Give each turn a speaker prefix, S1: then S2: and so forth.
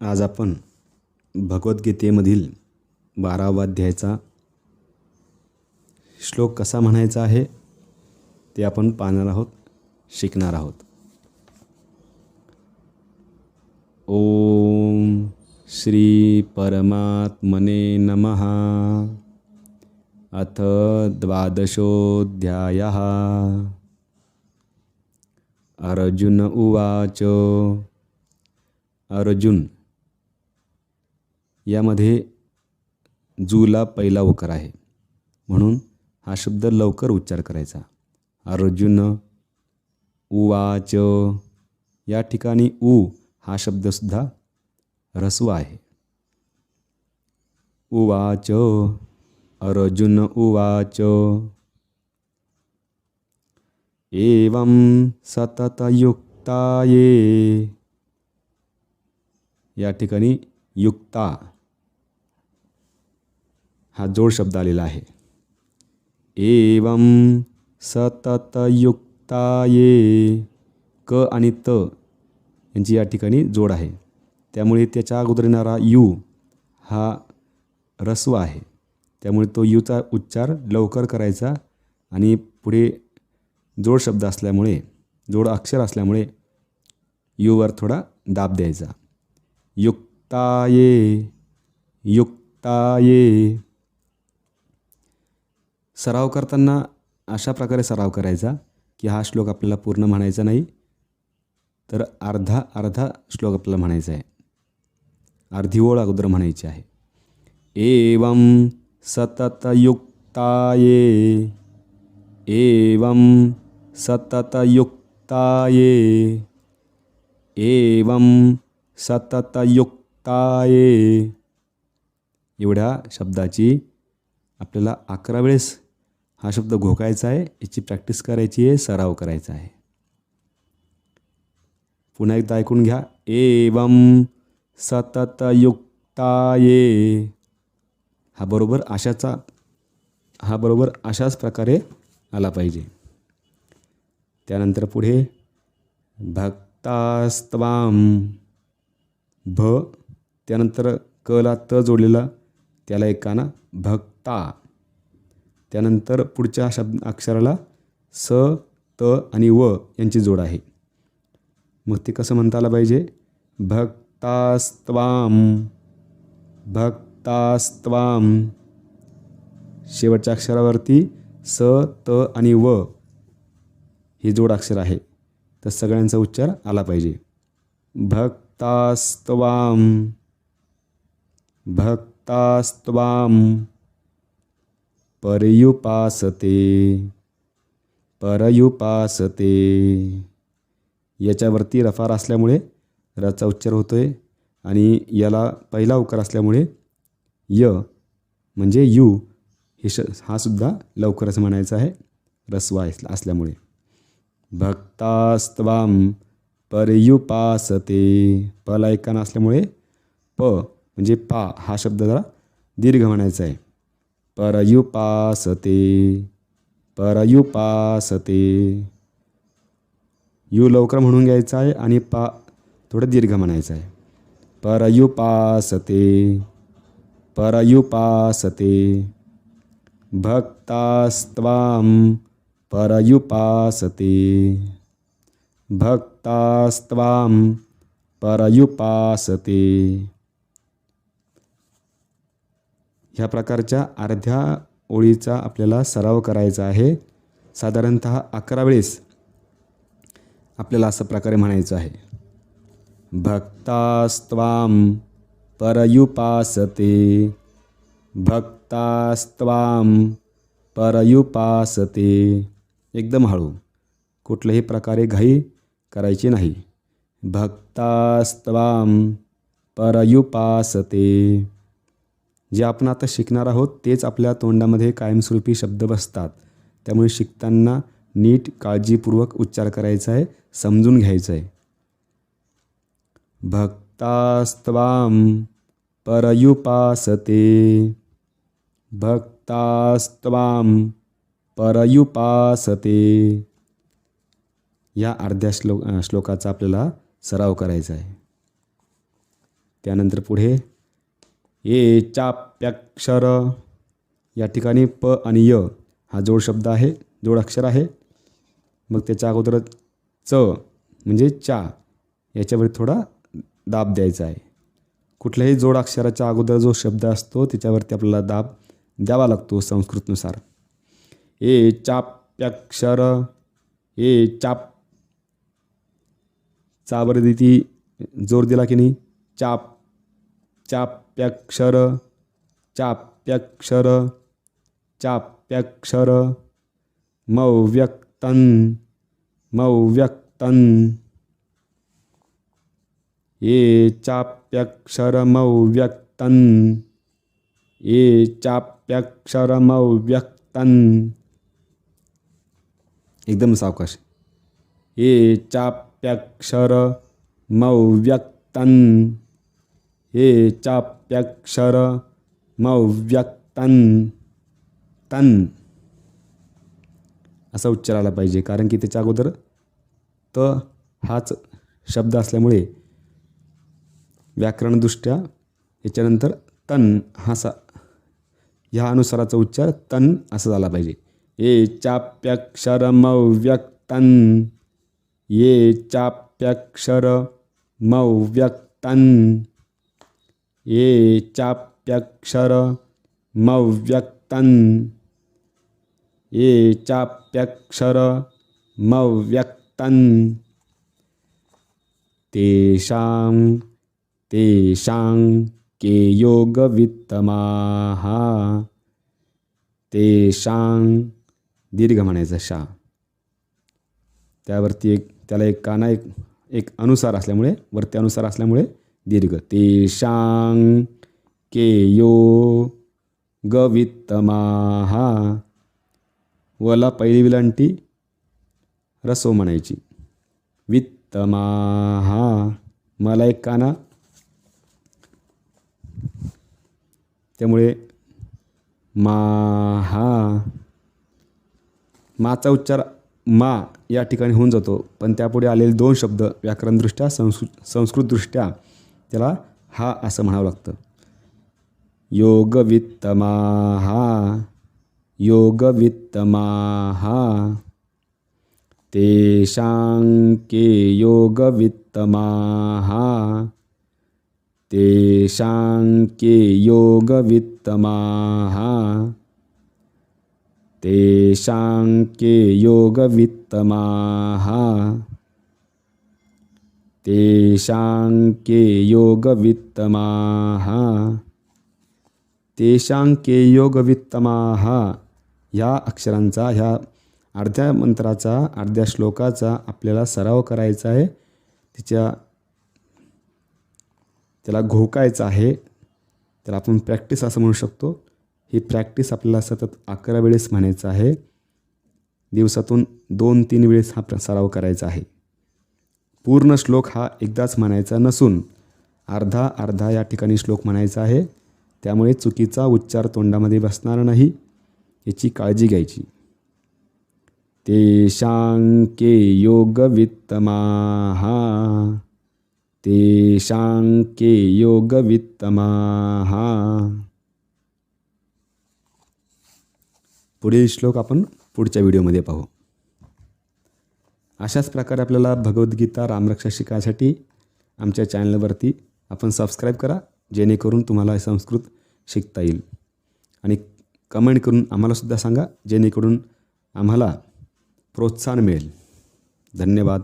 S1: आज आपण भगवद्गीतेमधील बारावाध्यायचा श्लोक कसा म्हणायचा आहे ते आपण पाहणार आहोत शिकणार आहोत. ओम श्री परमात्मने नमः. अथ द्वादशोध्याय अर्जुन उवाच। अर्जुन यामध्ये जूला पहिला उकार आहे. म्हणून हा शब्द लवकर उच्चार करायचा. अर्जुन उवाच या ठिकाणी उ हा शब्दसुद्धा ह्रस्व आहे. उवाच अर्जुन उवाच एवं सततयुक्ताये या ठिकाणी युक्ता हा जोड शब्द आलेला आहे. एवं सततयुक्ताये क आणि त यांची या ठिकाणी जोड आहे. त्यामुळे त्याच्या अगोदर येणारा यू हा रस्व आहे. त्यामुळे तो यूचा उच्चार लवकर करायचा आणि पुढे जोड शब्द असल्यामुळे जोड अक्षर असल्यामुळे यूवर थोडा दाब द्यायचा. युक्ताये युक्ताये. सराव करताना अशा प्रकारे सराव करायचा की हा श्लोक आपल्याला पूर्ण म्हणायचा नाही तर अर्धा अर्धा श्लोक आपल्याला म्हणायचा आहे. अर्धी ओळ अगोदर म्हणायची आहे. एवं सततयुक्ताये एवं सततयुक्ताये एवं सततयुक्ताये. एवढ्या शब्दाची आपल्याला अकरा वेळेस हा शब्द घोकायचा आहे याची प्रॅक्टिस करायची आहे सराव करायचा आहे. पुन्हा एकदा ऐकून घ्या. एवं सततयुक्ताये. हा बरोबर अशाचा हा बरोबर अशाच प्रकारे आला पाहिजे. त्यानंतर पुढे भक्तास्तवाम भ त्यानंतर कला त जोडलेला त्याला एक काना भक्ता. त्यानंतर पुढच्या शब्द अक्षराला स त आणि व यांची जोड आहे. मग ते कसं म्हणता आलं पाहिजे? भक्तास्त्वाम भक्तास्त्वाम शेवटच्या अक्षरावरती स त आणि व हे जोड अक्षर आहे. तर सगळ्यांचा उच्चार आला पाहिजे. भक्तास्त्वाम भक्तास्त्वाम परयुपासते। परयुपासते। याच्यावरती रफार असल्यामुळे रचा उच्चार होतो आहे आणि याला पहिला उकार असल्यामुळे य म्हणजे यू हे श हा सुद्धा लवकरच म्हणायचा आहे. रस्वा असल्यामुळे. भक्तास्तवाम परयुपासते. पला ऐकाना असल्यामुळे प म्हणजे पा हा शब्द जरा दीर्घ म्हणायचा आहे. परयुपासते। परयुपासते। यू लवकर म्हणून घ्यायचा आहे आणि पा थोडं दीर्घ म्हणायचं आहे. परयुपासते। परयुपासते। भक्तास्त्वाम परयुपासते। भक्तास्त्वाम परयुपासते। ह्या प्रकारच्या अर्ध्या ओळीचा आपल्याला सराव करायचा आहे. साधारणत अकरा वेळेस आपल्याला असं प्रकारे म्हणायचं आहे. भक्तास्त्वाम परयुपासते. भक्तास्त्वाम परयुपासते. एकदम हळू. कुठल्याही प्रकारे घाई करायची नाही. भक्तास्त्वाम परयुपासते. जे आपण आता शिकणार आहोत तेच आपल्या तोंडामध्ये कायमस्वरूपी शब्द बसतात. त्यामुळे शिकताना नीट काळजीपूर्वक उच्चार करायचा आहे समजून घ्यायचं आहे. भक्तास्तवाम परयुपासते. भक्तास्तवाम परयुपासते. या अर्ध्या श्लोक श्लोकाचा आपल्याला सराव करायचा आहे. त्यानंतर पुढे ए चाप्याक्षर. या ठिकाणी प आणि य हा जोड शब्द आहे जोड अक्षर आहे. मग त्याच्या अगोदर च म्हणजे चा याच्यावर थोडा दाब द्यायचा आहे. कुठल्याही जोड अक्षराच्या अगोदर जो शब्द असतो त्याच्यावरती आपल्याला दाब द्यावा लागतो संस्कृतनुसार. ए चाप्याक्षर ए चाप चावर ती जोर दिला की नाही? चाप चाप्याक्षर चाप्याक्षर चाप्याक्षर मौव्यक्तन मौव्यक्तन। ये चाप्यक्षरमौव्यक्तन ये चाप्यक्षरमौव्यक्तन एकदम सावकाश। ये चाप्यक्षरमौव्यक्तन ये चाप्यक्षरमौव्यक्तन तन. असा उच्चार आला पाहिजे कारण की त्याच्या अगोदर त हाच शब्द असल्यामुळे व्याकरणदृष्ट्या याच्यानंतर तन हा सा ह्या अनुसाराचा उच्चार तन असा झाला पाहिजे. ये चाप्यक्षरमव्यक्तन ये चाप्यक्षरमव्यक्तन ये चाप्यक्षरमव्यक्तन ये चाप्यक्षरमव्यक्तन तेषां तेषां के योगवित्तमाः। तेषां दीर्घ म्हणायचा शा। त्यावरती एक त्याला एक काना एक एक अनुसार असल्यामुळे वरती अनुसार असल्यामुळे दीर्घ तेषां के यो गवित्तमाहा वला पहिली विलांटी रसो म्हणायची. वित्तमाहा मला एक काना. त्यामुळे माहा माचा उच्चार मा या ठिकाणी होऊन जातो पण त्यापुढे आलेले दोन शब्द व्याकरणदृष्ट्या संस्कृ संस्कृतदृष्ट्या त्याला हा असं म्हणावं लागतं. योगवित्तमाहा योगवित्तमाहा. तेषां के योगवित्तमाहा तेषाङ्के के योगवित्तमाहा तेषाङ्के के योगवित्तमाहा. तेषां योगवित्तमाः। योगवित्तमाहा योगवित्तमाः। के ह्या अक्षरांचा ह्या अर्ध्या मंत्राचा अर्ध्या श्लोकाचा आपल्याला सराव करायचा आहे. तिच्या त्याला घोकायचं आहे. त्याला आपण प्रॅक्टिस असं म्हणू शकतो. ही प्रॅक्टिस आपल्याला सतत अकरा वेळेस म्हणायचं आहे. दिवसातून दोन तीन वेळेस हा सराव करायचा आहे. पूर्ण श्लोक हा एकदाच म्हणायचा नसून अर्धा अर्धा या ठिकाणी श्लोक म्हणायचा आहे. त्यामुळे चुकीचा उच्चार तोंडामध्ये बसणार नाही याची काळजी घ्यायची. तेषां के ते तेषां के योगवित्तमाहा पुढील श्लोक आपण पुढच्या व्हिडिओमध्ये पाहू. अशाच प्रकारे आपल्याला भगवद्गीता रामरक्षा शिकायसाठी आमच्या चॅनलवरती आपण सबस्क्राईब करा जेणेकरून तुम्हाला संस्कृत शिकता येईल. आणि कमेंट करून आम्हालासुद्धा सांगा जेणेकरून आम्हाला प्रोत्साहन मिळेल. धन्यवाद.